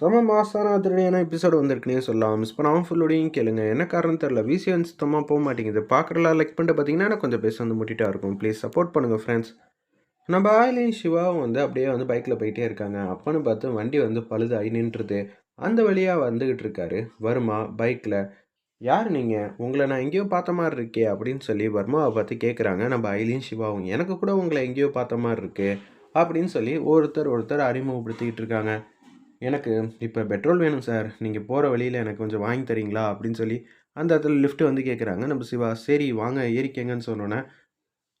செம மாசான திருடியான எபிசோடு வந்திருக்குனே சொல்லலாம். மிஸ் பண்ணாமல் ஃபுல்லோடையும் கேளுங்க. என்ன காரணம் தெரில விசிஎன் சுத்தமாக போக மாட்டேங்குது. பார்க்குறலாம் லைக் பண்ணிட்டு பார்த்தீங்கன்னா கொஞ்சம் பேச வந்து முட்டிட்டா இருக்கும். ப்ளீஸ் சப்போர்ட் பண்ணுங்கள் ஃப்ரெண்ட்ஸ் நம்ம ஆயிலையும் சிவாவும் வந்து அப்படியே வந்து பைக்கில் போயிட்டே இருக்காங்க. அப்பன்னு பார்த்து வண்டி வந்து பழுதாகி நின்றுது. அந்த வழியாக வந்துக்கிட்டு இருக்காரு. வர்மா பைக்கில் யார் நீங்கள் உங்களை நான் எங்கேயோ பார்த்த மாதிரி இருக்கே அப்படின்னு சொல்லி வர்மாவை பார்த்து கேட்குறாங்க நம்ம ஐலியும் சிவாவும். எனக்கு கூட உங்களை எங்கேயோ பார்த்த மாதிரி இருக்கு அப்படின்னு சொல்லி ஒருத்தர் ஒருத்தர் அறிமுகப்படுத்திக்கிட்டு இருக்காங்க. எனக்கு இப்போ பெட்ரோல் வேணும் சார் நீங்கள் போகிற வழியில் எனக்கு கொஞ்சம் வாங்கி தரீங்களா? அப்படின்னு சொல்லி அந்த இடத்துல லிஃப்ட் வந்து கேட்குறாங்க நம்ம சிவா சரி வாங்க ஏறிக்கங்கன்னு சொன்னோன்னே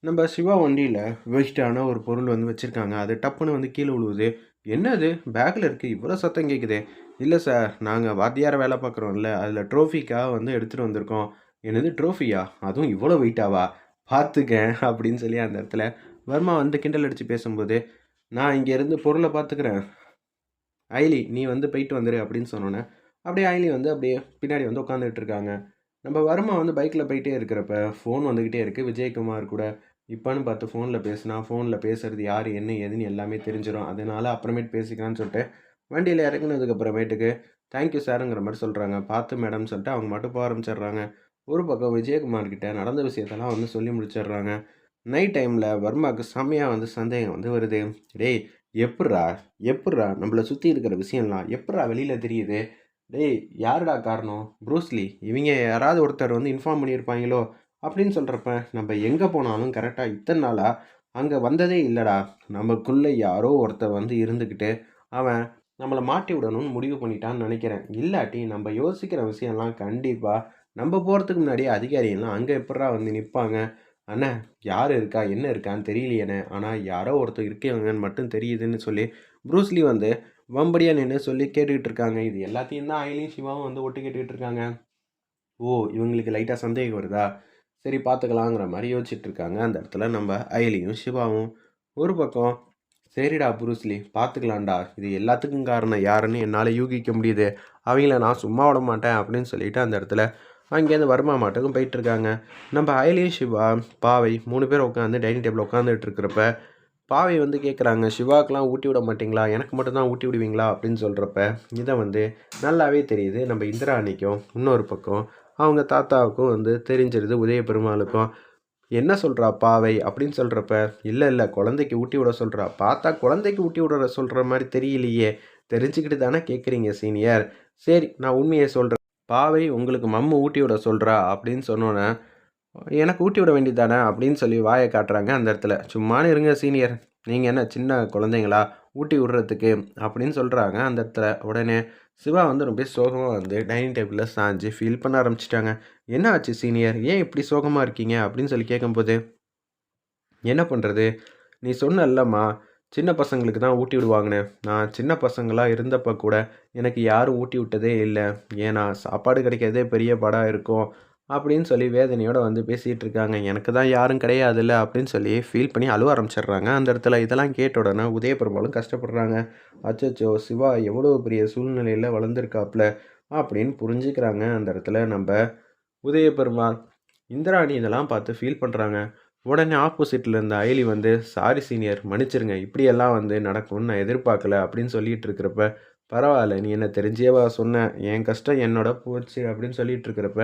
நம்ம சிவா வண்டியில் வேஸ்ட்டான ஒரு பொருள் வந்து வச்சுருக்காங்க. அது டப்புன்னு வந்து கீழே விழுவுது. என்னது? பேக்கில் இருக்குது இவ்வளோ சத்தம் கேட்குது இல்லை சார் நாங்கள் வாத்தியார வேலை பார்க்குறோம்ல அதில் ட்ரோஃபிக்காக வந்து எடுத்துகிட்டு வந்திருக்கோம். என்னது ட்ரோஃபியா அதுவும் இவ்வளோ வெயிட்டாவா பார்த்துக்க அப்படின்னு சொல்லி அந்த இடத்துல வர்மா வந்து கிண்டல் அடித்து பேசும்போது நான் இங்கேருந்து பொருளை பார்த்துக்கிறேன் ஐலி நீ வந்து போயிட்டு வந்துரு அப்படின்னு சொன்னோன்னே அப்படியே ஐலி வந்து அப்படியே பின்னாடி வந்து உட்காந்துட்டு இருக்காங்க நம்ம வர்மா வந்து பைக்கில் போயிட்டே இருக்கிறப்ப ஃபோன் வந்துக்கிட்டே இருக்குது விஜயகுமார் கூட இப்போன்னு பார்த்து ஃபோனில் பேசினா ஃபோனில் பேசுறது யார் என்ன ஏதுன்னு எல்லாமே தெரிஞ்சிடும் அதனால அப்புறமேட்டு பேசிக்கலாம்னு சொல்லிட்டு வண்டியில் இறக்குனதுக்கப்புறமேட்டுக்கு தேங்க்யூ சாருங்கிற மாதிரி சொல்கிறாங்க பார்த்து மேடம்னு சொல்லிட்டு அவங்க மட்டும் போக ஆரம்பிச்சிடுறாங்க. ஒரு பக்கம் விஜயகுமார் கிட்ட நடந்த விஷயத்தெல்லாம் வந்து சொல்லி முடிச்சிடுறாங்க. நைட் டைமில் வர்மாவுக்கு செம்மையாக வந்து சந்தேகம் வந்து வருது. டேய் எப்புட்றா எப்புட்றா நம்மளை சுற்றி இருக்கிற விஷயம்லாம் எப்பட்றா வெளியில் தெரியுது? டேய் யாருடா காரணம்? ப்ரூஸ்லி இவங்க யாராவது ஒருத்தர் வந்து இன்ஃபார்ம் பண்ணியிருப்பாங்களோ? அப்படின்னு சொல்கிறப்ப நம்ம எங்கே போனாலும் கரெக்டாக இத்தனை நாளாக அங்கே வந்ததே இல்லைடா. நமக்குள்ளே யாரோ ஒருத்தர் வந்து இருந்துக்கிட்டு அவன் நம்மளை மாட்டி விடணும்னு முடிவு பண்ணிட்டான்னு நினைக்கிறேன். இல்லாட்டி நம்ம யோசிக்கிற விஷயம்லாம் கண்டிப்பாக நம்ம போகிறதுக்கு முன்னாடி அதிகாரியெல்லாம் அங்கே எப்படா வந்து நிற்பாங்க அண்ணே யார் இருக்கா? என்ன இருக்கான்னு தெரியலையேண்ணே. ஆனால் யாரோ ஒருத்தர் இருக்கவங்கன்னு மட்டும் தெரியுதுன்னு சொல்லி ப்ரூஸ்லி வந்து வம்படியாக நின்று சொல்லி கேட்டுக்கிட்டு இருக்காங்க. இது எல்லாத்தையும் தான் அயலையும் சிவாவும் வந்து ஒட்டு கேட்டுக்கிட்டு இருக்காங்க. ஓ இவங்களுக்கு லைட்டாக சந்தேகம் வருதா? சரி பார்த்துக்கலாங்கிற மாதிரி யோசிச்சுட்டு இருக்காங்க. அந்த இடத்துல நம்ம அயலியும் சிவாவும். ஒரு பக்கம் சரிடா புருஸ்லி பார்த்துக்கலாம்டா. இது எல்லாத்துக்கும் காரணம் யாருன்னு என்னால் யூகிக்க முடியுது. அவங்கள நான் சும்மா விட மாட்டேன் அப்படின்னு சொல்லிட்டு அந்த இடத்துல அங்கேருந்து வருமா மாட்டுக்கும் போயிட்டுருக்காங்க. நம்ம அயலி சிவா பாவை மூணு பேர் உட்காந்து டைனிங் டேபிள் உட்காந்துட்டு இருக்கிறப்ப பாவை வந்து கேட்குறாங்க சிவாக்கெலாம் ஊட்டி விட மாட்டிங்களா? எனக்கு மட்டும்தான் ஊட்டி விடுவீங்களா? அப்படின்னு சொல்கிறப்ப இதை வந்து நல்லாவே தெரியுது. நம்ம இந்திராணிக்கும் இன்னொரு பக்கம் அவங்க தாத்தாவுக்கும் வந்து தெரிஞ்சிருது உதய பெருமாளுக்கும். என்ன சொல்கிறா பாவை? அப்படின்னு சொல்கிறப்ப இல்லை இல்லை குழந்தைக்கு ஊட்டி விட சொல்கிறா பார்த்தா குழந்தைக்கு ஊட்டி விட சொல்கிற மாதிரி தெரியலையே. தெரிஞ்சுக்கிட்டு தானே கேட்குறீங்க சீனியர். சரி நான் உண்மையை சொல்கிறேன் பாவை உங்களுக்கு மம்மு ஊட்டி விட சொல்கிறா அப்படின்னு சொன்னோன்னே எனக்கு ஊட்டி விட வேண்டியதானே அப்படின்னு சொல்லி வாயை காட்டுறாங்க அந்த இடத்துல. சும்மானு இருங்க சீனியர் நீங்கள் என்ன சின்ன குழந்தைங்களா? ஊட்டி விடுறதுக்கு அப்படின்னு சொல்கிறாங்க அந்த இடத்துல. உடனே சிவா வந்து ரொம்ப சோகமாக வந்து டைனிங் டேபிளில் சாஞ்சு ஃபீல் பண்ண ஆரம்பிச்சிட்டாங்க. என்ன ஆச்சு சீனியர் ஏன் இப்படி சோகமாக இருக்கீங்க? அப்படின்னு சொல்லி கேட்கும்போது என்ன பண்ணுறது நீ சொன்னல்லம்மா சின்ன பசங்களுக்கு தான் ஊட்டி விடுவாங்கண்ணே. நான் சின்ன பசங்களாக இருந்தப்போ கூட எனக்கு யாரும் ஊட்டி விட்டதே இல்லை. ஏன்னா சாப்பாடு கிடைக்கிறதே பெரிய படம் இருக்கும் அப்படின்னு சொல்லி வேதனையோடு வந்து பேசிகிட்டு இருக்காங்க. எனக்கு தான் யாரும் கிடையாதுல்ல அப்படின்னு சொல்லி ஃபீல் பண்ணி அழுவ ஆரம்பிச்சிடுறாங்க. அந்த இடத்துல இதெல்லாம் கேட்ட உடனே உதயபெருமாளும் கஷ்டப்படுறாங்க. அச்சோ சிவா எவ்வளோ பெரிய சூழ்நிலையில் வளர்ந்துருக்காப்புல அப்படின்னு புரிஞ்சுக்கிறாங்க. அந்த இடத்துல நம்ம உதயபெருமாள் இந்திராணி இதெல்லாம் பார்த்து ஃபீல் பண்ணுறாங்க உடனே ஆப்போசிட்டில் இருந்த அயலி வந்து சாரி சீனியர் மன்னிச்சிருங்க. இப்படியெல்லாம் வந்து நடக்கும்னு நான் எதிர்பார்க்கல அப்படின்னு சொல்லிட்டு இருக்கிறப்ப பரவாயில்ல நீ என்ன தெரிஞ்சேவா சொன்ன? என் கஷ்டம் என்னோட போச்சு அப்படின்னு சொல்லிட்டு இருக்கிறப்ப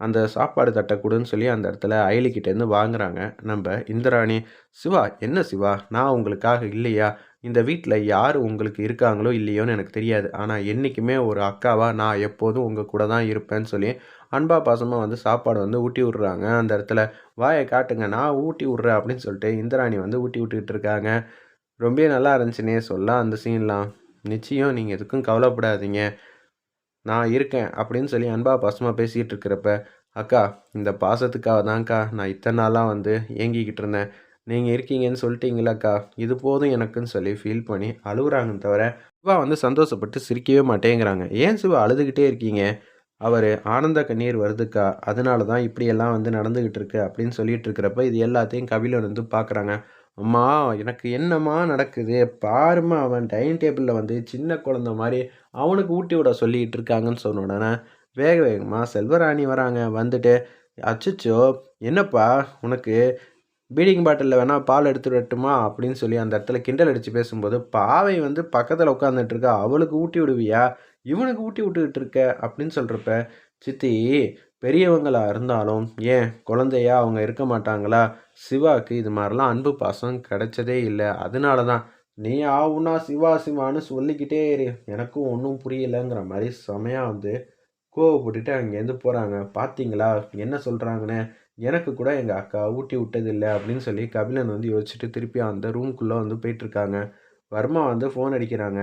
அந்த சாப்பாடு தட்டை கொடுன்னு சொல்லி அந்த இடத்துல அயலிக்கிட்டேருந்து வாங்குறாங்க. நம்ம இந்திராணி சிவா என்ன சிவா? நான் உங்களுக்காக இல்லையா? இந்த வீட்டில் யார் உங்களுக்கு இருக்காங்களோ இல்லையோன்னு எனக்கு தெரியாது. ஆனால் என்றைக்குமே ஒரு அக்காவாக நான் எப்போதும் உங்கள் கூட தான் இருப்பேன்னு சொல்லி அன்பா பாசமாக வந்து சாப்பாடு வந்து ஊட்டி விட்றாங்க. அந்த இடத்துல வாயை காட்டுங்க நான் ஊட்டி விட்றேன் அப்படின்னு சொல்லிட்டு இந்திராணி வந்து ஊட்டி விட்டுக்கிட்டு இருக்காங்க. ரொம்ப நல்லா இருந்துச்சுன்னே சொல்ல அந்த சீன்லாம். நிச்சயம் நீங்கள் எதுக்கும் கவலைப்படாதீங்க. நான் இருக்கேன் அப்படின்னு சொல்லி அன்பா பாசமாக பேசிகிட்டு இருக்கிறப்ப அக்கா இந்த பாசத்துக்காக தான்க்கா நான் இத்தனை நாளாக வந்து ஏங்கிக்கிட்டு இருந்தேன். நீங்கள் இருக்கீங்கன்னு சொல்லிட்டீங்களாக்கா? இது போதும் எனக்குன்னு சொல்லி ஃபீல் பண்ணி அழுகுறாங்க தவிர சிவா வந்து சந்தோஷப்பட்டு சிரிக்கவே மாட்டேங்கிறாங்க. ஏன் சிவா அழுதுகிட்டே இருக்கீங்க? அவர் ஆனந்த கண்ணீர் வருதுக்கா? அதனால தான் இப்படியெல்லாம் வந்து நடந்துக்கிட்டு இருக்கு அப்படின்னு சொல்லிட்டு இருக்கிறப்ப இது எல்லாத்தையும் கபிலன் வந்து பார்க்குறாங்க அம்மா எனக்கு என்னம்மா நடக்குது? பாருமா அவன் டைனிங் டேபிளில் வந்து சின்ன குழந்த மாதிரி அவனுக்கு ஊட்டி விட சொல்லிகிட்டு இருக்காங்கன்னு சொன்ன உடனே வேக வேகமாக செல்வராணி வராங்க. வந்துட்டு அச்சச்சோ என்னப்பா உனக்கு பீடிங் பாட்டிலில் வேணால் பால் எடுத்து விடட்டுமா? அப்படின்னு சொல்லி அந்த இடத்துல கிண்டல் அடித்து பேசும்போது பாவை வந்து பக்கத்தில் உட்காந்துட்டு இருக்கா அவளுக்கு ஊட்டி விடுவியா? இவனுக்கு ஊட்டி விட்டுக்கிட்டு இருக்க? அப்படின்னு சொல்கிறப்ப சித்தி பெரியவங்களாக இருந்தாலும் ஏன் குழந்தையா அவங்க இருக்க மாட்டாங்களா? சிவாக்கு இது மாதிரிலாம் அன்பு பாசம் கிடைச்சதே இல்லை. அதனால தான் நீ ஆவுனா சிவா சிவான்னு சொல்லிக்கிட்டே இரு. எனக்கும் ஒன்றும் புரியலைங்கிற மாதிரி செமையாக வந்து கோவப்பட்டுட்டு அங்கேருந்து போகிறாங்க பார்த்தீங்களா என்ன சொல்கிறாங்கன்னு எனக்கு கூட எங்கள் அக்கா ஊட்டி விட்டதில்லை அப்படின்னு சொல்லி கபிலன் வந்து யோசிச்சுட்டு திருப்பி அந்த ரூம்குள்ளே வந்து போயிட்டுருக்காங்க. வர்மா வந்து ஃபோன் அடிக்கிறாங்க.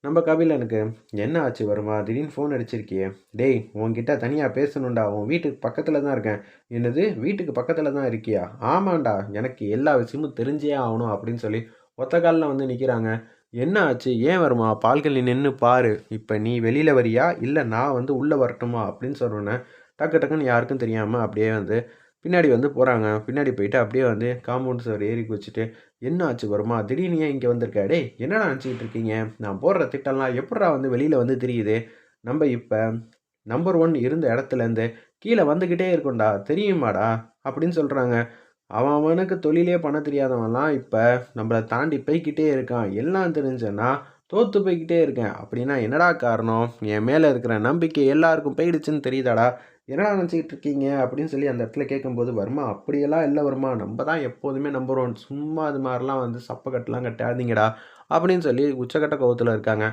நம்ம கபிலனுக்கு என்ன ஆச்சு வருமா? திடீர்னு ஃபோன் அடிச்சிருக்கியே. டேய் உன்கிட்ட தனியாக பேசணும்டா. உன் வீட்டுக்கு பக்கத்தில் தான் இருக்கேன். என்னது? வீட்டுக்கு பக்கத்தில் தான் இருக்கியா? ஆமாண்டா. எனக்கு எல்லா விஷயமும் தெரிஞ்சே ஆகணும் அப்படின்னு சொல்லி ஒத்த காலில் வந்து நிற்கிறாங்க என்ன ஆச்சு? ஏன் வருமா? பால்கனி நின்று பாரு. இப்போ நீ வெளியில் வரியா? இல்லை நான் வந்து உள்ளே வரட்டுமா? அப்படின்னு சொன்னோன்னே டக்கு டக்குன்னு யாருக்கும் தெரியாமல் அப்படியே வந்து பின்னாடி வந்து போகிறாங்க பின்னாடி போயிட்டு அப்படியே வந்து காம்பவுண்ட் சார் ஏறி குச்சிட்டு என்ன ஆச்சு வருமா திடீர்னு ஏன் இங்கே வந்திருக்கா? டே என்னடா நினச்சிக்கிட்டு இருக்கீங்க? நான் போடுற திட்டம்லாம் எப்படா வந்து வெளியில் வந்து தெரியுது? நம்ம இப்போ நம்பர் ஒன் இருந்த இடத்துலேருந்து கீழே வந்துக்கிட்டே இருக்கும்டா. தெரியுமாடா? அப்படின்னு சொல்கிறாங்க அவன் அவனுக்கு தொழிலே பண்ண தெரியாதவன்லாம் இப்போ நம்மளை தாண்டி போய்கிட்டே இருக்கான். எல்லாம் தெரிஞ்சேன்னா தோற்று போய்கிட்டே இருக்கேன். அப்படின்னா என்னடா காரணம்? என் மேலே இருக்கிற நம்பிக்கை எல்லாருக்கும் போயிடுச்சுன்னு தெரியுதாடா? என்னடா நினச்சிக்கிட்டு இருக்கீங்க அப்படின்னு சொல்லி அந்த இடத்துல கேட்கும்போது வருமா? அப்படியெல்லாம் இல்லை வருமா? நம்ம தான் எப்போதுமே நம்புகிறோம் ஒன் சும்மா அது மாதிரிலாம் வந்து சப்பக்கட்டெலாம் கட்டாதீங்கடா அப்படின்னு சொல்லி உச்சக்கட்ட கோவத்தில் இருக்காங்க.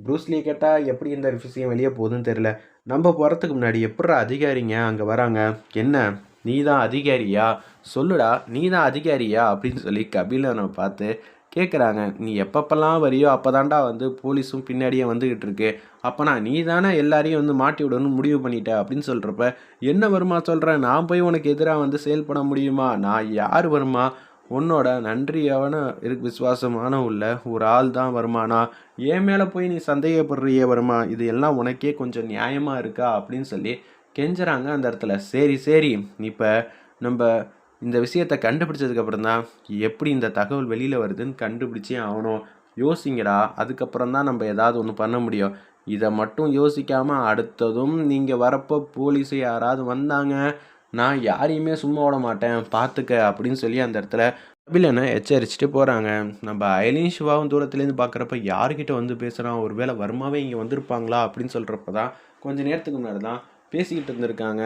ப்ரூஸ்லி கேட்டால் எப்படி இந்த விஷயம் வெளியே போகுதுன்னு தெரில நம்ம போகிறதுக்கு முன்னாடி எப்படா அதிகாரிங்க அங்கே வராங்க? என்ன? நீ தான் அதிகாரியா? சொல்லுடா நீ தான் அதிகாரியா? அப்படின்னு சொல்லி கபிலனை பார்த்து கேட்குறாங்க நீ எப்பப்பெல்லாம் வரியோ அப்போ தாண்டா வந்து போலீஸும் பின்னாடியே வந்துக்கிட்டு இருக்கு அப்போனா நீ தானே எல்லாரையும் வந்து மாட்டி விடணும்னு முடிவு பண்ணிட்ட அப்படின்னு சொல்கிறப்ப என்ன வருமா சொல்கிறேன் நான் போய் உனக்கு எதிராக வந்து செயல்பட முடியுமா? நான் யார் வருமா? உன்னோட நன்றியவன இருக்கு விசுவாசமான உள்ள ஒரு ஆள் தான் வருமானா? என் மேலே போய் நீ சந்தேகப்படுறியே வருமா? இது எல்லாம் உனக்கே கொஞ்சம் நியாயமாக இருக்கா? அப்படின்னு சொல்லி கெஞ்சுறாங்க அந்த இடத்துல. சரி சரி. இப்போ நம்ம இந்த விஷயத்தை கண்டுபிடிச்சதுக்கப்புறம் தான் எப்படி இந்த தகவல் வெளியில் வருதுன்னு கண்டுபிடிச்சே ஆகணும். யோசிங்கடா. அதுக்கப்புறம் தான் நம்ம ஏதாவது ஒன்று பண்ண முடியும். இதை மட்டும் யோசிக்காமல் அடுத்ததும் நீங்கள் வரப்போ போலீஸ் யாராவது வந்தாங்க நான் யாரையுமே சும்மா விட மாட்டேன் பார்த்துக்க அப்படின்னு சொல்லி அந்த இடத்துல அபிலனை எச்சரிச்சுட்டு போகிறாங்க நம்ம அயலின் சிவாவும் தூரத்துலேருந்து பார்க்குறப்ப யார்கிட்ட வந்து பேசுகிறான் ஒருவேளை வருமாவே இங்கே வந்திருப்பாங்களா அப்படின்னு சொல்கிறப்ப தான் கொஞ்சம் நேரத்துக்கு முன்னாடி தான் பேசிக்கிட்டு இருந்திருக்காங்க.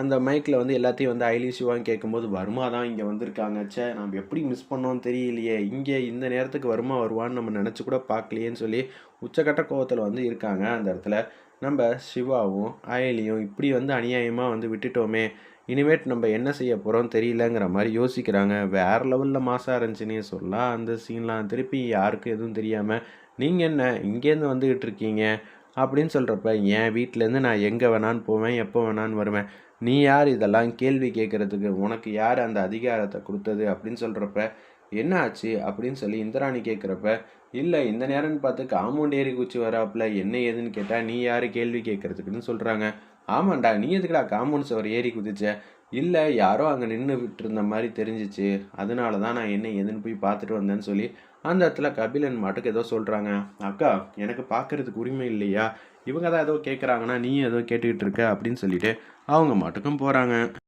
அந்த மைக்கில் வந்து எல்லாத்தையும் வந்து ஐலி சிவான்னு கேட்கும்போது வருமா தான் இங்கே வந்திருக்காங்க ச்சே நம்ம எப்படி மிஸ் பண்ணோம் தெரியலையே. இங்கே இந்த நேரத்துக்கு வருமா வருவான்னு நம்ம நினச்சி கூட பார்க்கலையேன்னு சொல்லி உச்சக்கட்ட கோவத்தில் வந்து இருக்காங்க அந்த இடத்துல. நம்ம சிவாவும் அயலியும் இப்படி வந்து அநியாயமாக வந்து விட்டுட்டோமே. இனிமேட் நம்ம என்ன செய்ய போகிறோம் தெரியலங்கிற மாதிரி யோசிக்கிறாங்க. வேறு லெவலில் மாசாக இருந்துச்சுன்னே சொல்லலாம். அந்த சீன்லாம் திருப்பி யாருக்கும் எதுவும் தெரியாமல் நீங்கள் என்ன இங்கேருந்து வந்துக்கிட்டு இருக்கீங்க? அப்படின்னு சொல்கிறப்ப என் வீட்டிலேருந்து நான் எங்கே வேணான்னு போவேன் எப்போ வேணான்னு வருவேன். நீ யார்? இதெல்லாம் கேள்வி கேட்குறதுக்கு உனக்கு யார் அந்த அதிகாரத்தை கொடுத்தது அப்படின்னு சொல்கிறப்ப என்ன ஆச்சு? அப்படின்னு சொல்லி இந்திராணி கேட்குறப்ப இல்லை இந்த நேரம்னு பார்த்து காமௌண்ட் ஏறி குச்சி வராப்புல என்ன ஏதுன்னு கேட்டால் நீ யார் கேள்வி கேட்குறதுக்குன்னு சொல்கிறாங்க ஆமாண்டா நீ எதுக்குடா காமௌண்ட் சுவர் ஏறி குதிச்ச? இல்லை யாரோ அங்கே நின்று விட்டு இருந்த மாதிரி தெரிஞ்சிச்சு. அதனால தான் நான் என்ன ஏதுன்னு போய் பார்த்துட்டு வந்தேன்னு சொல்லி அந்த இடத்துல கபிலன் மாட்டுக்கு ஏதோ சொல்கிறாங்க அக்கா எனக்கு பார்க்கறதுக்கு உரிமை இல்லையா? இவங்க தான் ஏதோ கேட்குறாங்கன்னா நீ ஏதோ கேட்டுக்கிட்டு இருக்க அப்படின்னு சொல்லிட்டு அவங்க மாட்டுக்கும் போகிறாங்க